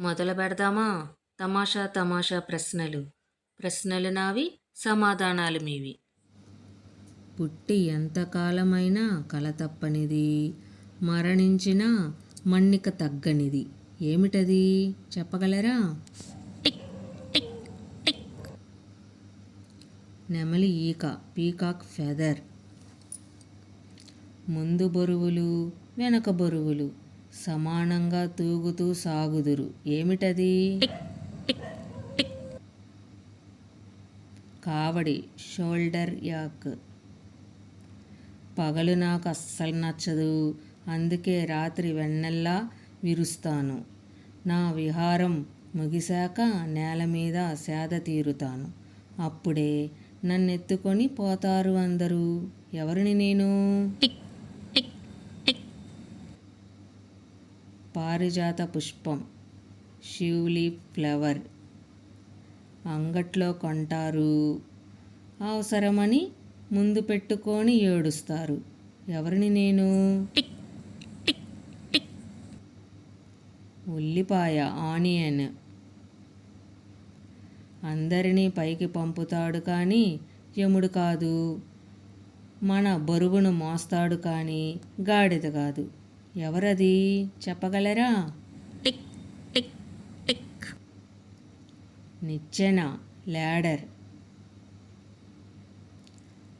మొదలు పెడదామా? తమాషా తమాషా ప్రశ్నలు. ప్రశ్నలు నావి సమాధానాలు మీవి. పుట్టి ఎంతకాలమైనా కల తప్పనిది. మరణించిన మన్నిక తగ్గనిది. ఏమిటది? చెప్పగలరా? నెమలి ఈక పీకాక్ ఫెదర్. ముందు బరువులు వెనక బరువులు. సమానంగా తూగుతూ సాగుదురు. ఏమిటది? కావడి షోల్డర్ యాక్. పగలు నాకు అస్సలు నచ్చదు. అందుకే రాత్రి వెన్నెల్లా విరుస్తాను. నా విహారం ముగిశాక నేల మీద సేద తీరుతాను. అప్పుడే నన్నెత్తుకొని పోతారు అందరూ. ఎవరిని నేను? పారిజాత పుష్పం శివులి ఫ్లవర్. అంగట్లో కొంటారు. అవసరమని ముందు పెట్టుకొని ఏడుస్తారు. ఎవరిని నేను? ఉల్లిపాయ ఆనియన్. అందరినీ పైకి పంపుతాడు కానీ యముడు కాదు. మన బరువును మోస్తాడు కానీ గాడిద కాదు. ఎవరది? చెప్పగలరా? నిచ్చెన లాడర్.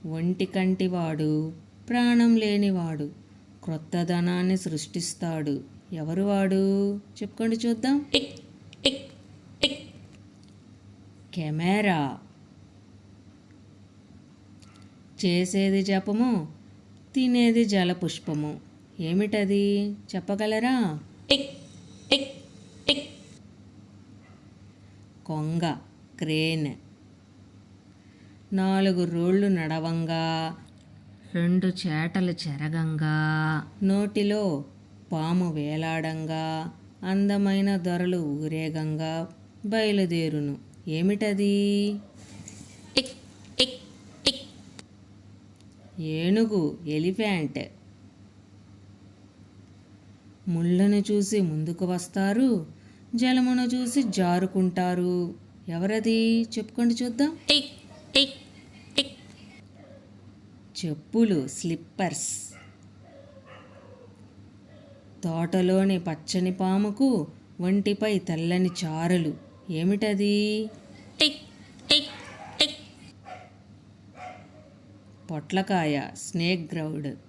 ఒంటి కంటివాడు ప్రాణం లేనివాడు క్రొత్తదనాన్ని సృష్టిస్తాడు. ఎవరు వాడు? చెప్పుకోండి చూద్దాం. కెమెరా. చేసేది జపము తినేది జలపుష్పము. ఏమిటది? చెప్పగలరా? కొంగ క్రేన్. నాలుగు రోళ్ళు నడవంగా. రెండు చేటలు చెరగంగా. నోటిలో పాము వేలాడంగా. అందమైన దొరలు ఊరేగంగా. బయలుదేరును. ఏమిటది? ఏనుగు ఎలిఫెంట్. ముళ్ళను చూసి ముందుకు వస్తారు. జలమును చూసి జారుకుంటారు. ఎవరది? చెప్పుకోండి చూద్దాం. చెప్పులు స్లిప్పర్స్. తోటలోని పచ్చని పాముకు ఒంటిపై తెల్లని చారలు. ఏమిటది? పొట్లకాయ స్నేక్ గ్రౌడ్.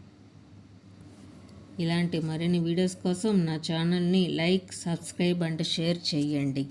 ఇలాంటి మరిన్ని వీడియోస్ కోసం నా ఛానల్ని లైక్ సబ్స్క్రైబ్ అండ్ షేర్ చేయండి.